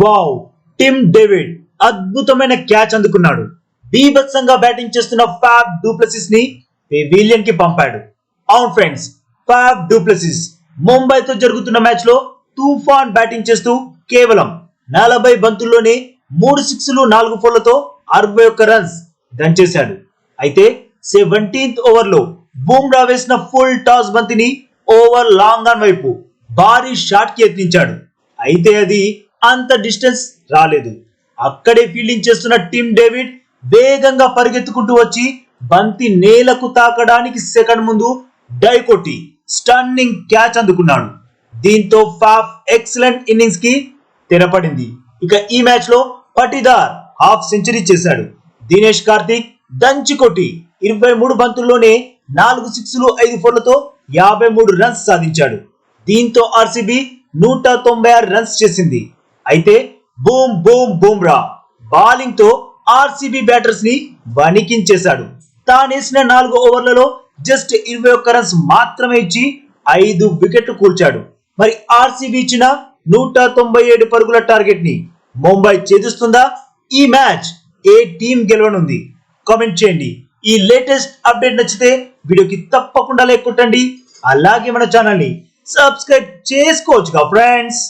Wow Tim David అద్భుతమైన catch అందుకున్నాడు. బీభత్సంగా బ్యాటింగ్ చేస్తున్న ఫ్యాబ్ డూప్లసిస్ని పెవిలియన్కి పంపాడు. అవును ఫ్రెండ్స్ ఫ్యాబ్ డూప్లసిస్ ముంబైతో జరుగుతున్న మ్యాచ్లో తుఫాన్ బ్యాటింగ్ చేస్తూ కేవలం నలభై బంతుల్లోనే మూడు సిక్స్లు నాలుగు ఫోర్లతో అరవై ఒక్క రన్స్ దంచేశాడు అయితే సెవెంటీన్త్ ఓవర్లో బూమ్రా వేసిన ఫుల్ టాస్ బంతిని ఓవర్ లాంగ్ ఆన్ వైపు భారీ షాట్కి యత్నించాడు. అయితే అది అంత డిస్టెన్స్ రాలేదు. అక్కడే ఫీల్డింగ్ చేస్తున్న టిమ్ డేవిడ్ వేగంగా పరిగెత్తుకుంటూ వచ్చి బంతి నేలకు తాకడానికి సెకండ్ ముందు డై కొట్టి స్టన్నింగ్ క్యాచ్ అందుకున్నాడు. దీంతో ఫాఫ్ ఎక్సలెంట్ ఇన్నింగ్స్కి తెరపడింది. ఇక ఈ మ్యాచ్లో పటిదార్ హాఫ్ సెంచరీ చేశాడు. దినేష్ కార్తిక్ దంచి కొట్టి ఇరవై మూడు బంతుల్లోనే నాలుగు సిక్స్లు ఐదు ఫోర్లతో యాభై మూడు రన్స్ సాధించాడు. దీంతో ఆర్సీబీ నూట తొంభై ఆరు రన్స్ చేసింది. అయితే బూమ్ బూమ్ బూమ్రా బౌలింగ్తో ఆర్సీబీ బ్యాటర్స్ని వణికించేశాడు. తానేసిన నాలుగు ఓవర్లలో జస్ట్ ఇరవై ఒక్క రన్స్ మాత్రమే ఇచ్చి ఐదు వికెట్లు కూల్చాడు. మరి ఆర్సీబీ ఇచ్చిన నూట తొంభై ఏడు పరుగుల టార్గెట్ని ముంబై ఛేదిస్తుందా? ఈ మ్యాచ్ ఏ టీం గెలవనుంది? కామెంట్ చేయండి. ఈ లేటెస్ట్ అప్డేట్ నచ్చితే వీడియోకి తప్పకుండా లైక్ కొట్టండి. అలాగే మన ఛానల్ని సబ్స్క్రైబ్ చేసుకోవచ్చుగా ఫ్రెండ్స్.